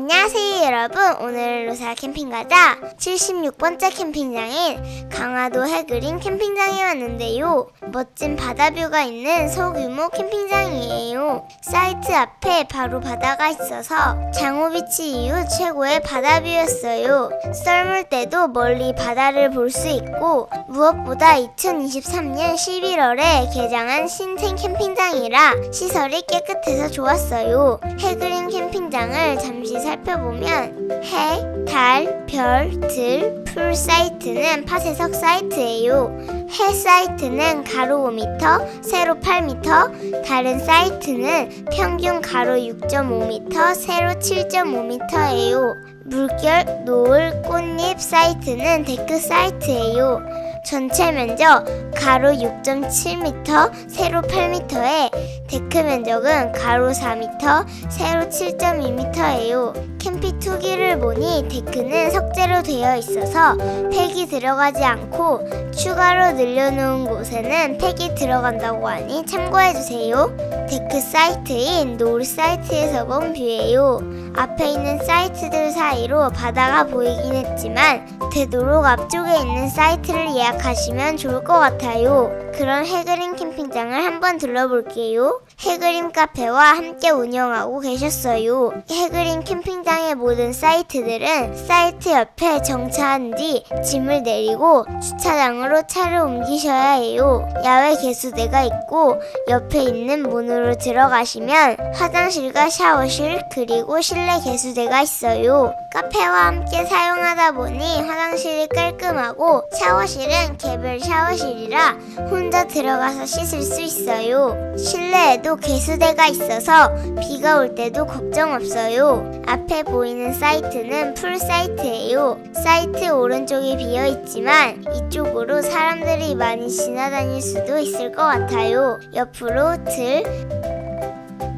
안녕하세요 여러분. 오늘 로사 캠핑 가자. 76번째 캠핑장인 강화도 해그린 캠핑장에 왔는데요. 멋진 바다뷰가 있는 소규모 캠핑장이에요. 사이트 앞에 바로 바다가 있어서 장호비치 이후 최고의 바다뷰였어요. 썰물 때도 멀리 바다를 볼 수 있고 무엇보다 2023년 11월에 개장한 신생 캠핑장이라 시설이 깨끗해서 좋았어요. 해그린 캠핑장을 잠시 살펴보면 해, 달, 별, 들, 풀 사이트는 파쇄석 사이트예요. 해 사이트는 가로 5m, 세로 8m, 다른 사이트는 평균 가로 6.5m, 세로 7.5m예요. 물결, 노을, 꽃잎 사이트는 데크 사이트예요. 전체 면적 가로 6.7m, 세로 8m에 데크 면적은 가로 4m, 세로 7.2m예요. 캠피 투기를 보니 데크는 석재로 되어 있어서 팩이 들어가지 않고 추가로 늘려놓은 곳에는 팩이 들어간다고 하니 참고해주세요. 데크 사이트인 노을 사이트에서 본 뷰예요. 앞에 있는 사이트들 사이로 바다가 보이긴 했지만 되도록 앞쪽에 있는 사이트를 예약하시면 좋을 것 같아요. 그런 해그림 캠핑장을 한번 둘러볼게요. 해그림 카페와 함께 운영하고 계셨어요. 해그림 캠핑장의 모든 사이트들은 사이트 옆에 정차한 뒤 짐을 내리고 주차장으로 차를 옮기셔야 해요. 야외 개수대가 있고 옆에 있는 문으로 들어가시면 화장실과 샤워실 그리고 실내 개수대가 있어요. 카페와 함께 사용하다 보니 화장실이 깔끔하고 샤워실은 개별 샤워실이라 혼자 들어가서 씻을 수 있어요. 실내에도 개수대가 있어서 비가 올 때도 걱정 없어요. 앞에 보이는 사이트는 풀 사이트예요. 사이트 오른쪽이 비어 있지만 이쪽으로 사람들이 많이 지나다닐 수도 있을 것 같아요. 옆으로 들,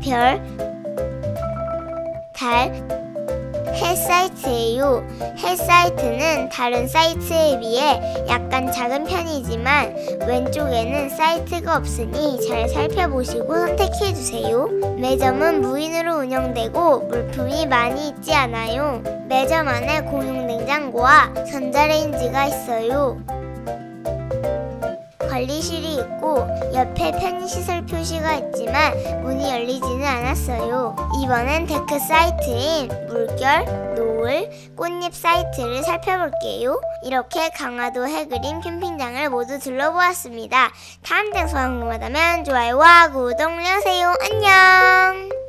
별, 달, 해 사이트예요. 해 사이트는 다른 사이트에 비해 약간 작은 편이지만 왼쪽에는 사이트가 없으니 잘 살펴보시고 선택해 주세요. 매점은 무인으로 운영되고 물품이 많이 있지 않아요. 매점 안에 공용 냉장고와 전자레인지가 있어요. 관리실이 있고 옆에 편의시설 표시가 있지만 문이 열리지는 않았어요. 이번엔 데크 사이트인 물결, 노을, 꽃잎 사이트를 살펴볼게요. 이렇게 강화도 해그림 캠핑장을 모두 둘러보았습니다. 다음 장소 궁금하다면 좋아요와 구독 눌러주세요. 안녕!